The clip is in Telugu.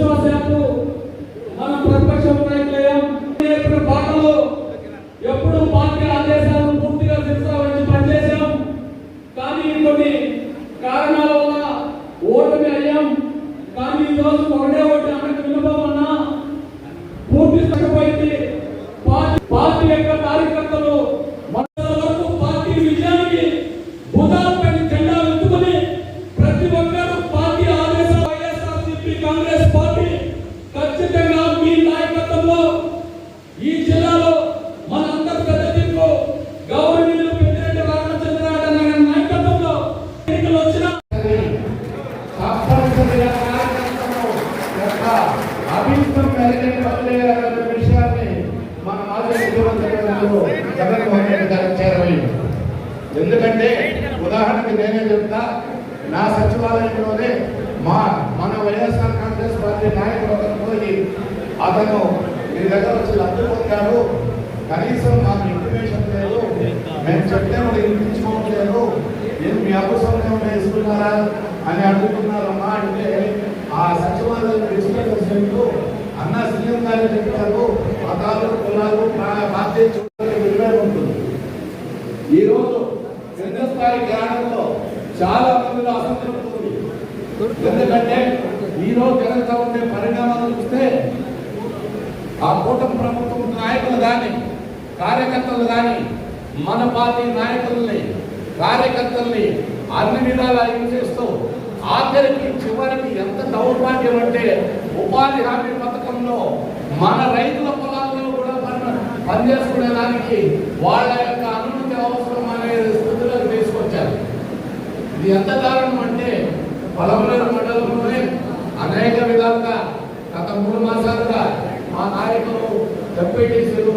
దురదృష్టవశాత్తు మన ప్రతిపక్ష నాయకులయ్యాం ఎప్పుడు పార్టీ ఆదేశాలను పూర్తిగా శిరసా వచ్చి కానీ కొన్ని కారణాల వల్ల ఓటమి అయ్యాం. కానీ ఈ రోజు ఒకటే ఒకటి ఆమెకు విన్నపమన్నా పూర్తి పార్టీ పార్టీ యొక్క కార్యకర్తలు ఎందుకంటే ఉదాహరణకి నేనే చెప్తా నా సచివాలయంలోనే మా మన వైఎస్ఆర్ కాంగ్రెస్ పార్టీ నాయకులు ఒకరు పోయి అతను మీ దగ్గర వచ్చి లబ్ధి పొందారు కనీసం మాకు ఇన్ఫర్మేషన్ లేదు. మేము చెప్తే కూడా వినిపించుకోవట్లేదు. నేను మీ అవసరం వేసుకున్నారా అని అడుగుతున్నారమ్మా అంటే ఆ సచివాలయం డిజిటల్ అన్న సీఎం గారు చెప్పారు. మతాలు కులాలు పార్టీ చూడడానికి విలువే ఉంటుంది ఈ రోజు కింద స్థాయి చాలా మందిలో అసంతృప్తి ఉంది. ఎందుకంటే ఈ జరుగుతూ ఉండే పరిణామాలు చూస్తే ఆ కూటమి ప్రభుత్వం నాయకులు కానీ కార్యకర్తలు కానీ మన పార్టీ నాయకుల్ని కార్యకర్తల్ని అన్ని విధాలా చేస్తూ ఆఖరికి చివరికి ఎంత దౌర్భాగ్యం అంటే ఉపాధి హామీ పథకంలో మన రైతుల పొలాల్లో కూడా పని పనిచేసుకునే దానికి వాళ్ళ యొక్క ఇది ఎంత దారుణం అంటే పొలంనేరు మండలంలోనే అనేక విధాలుగా గత మూడు మాసాలుగా మా నాయకులు ఎంపీటీసీలు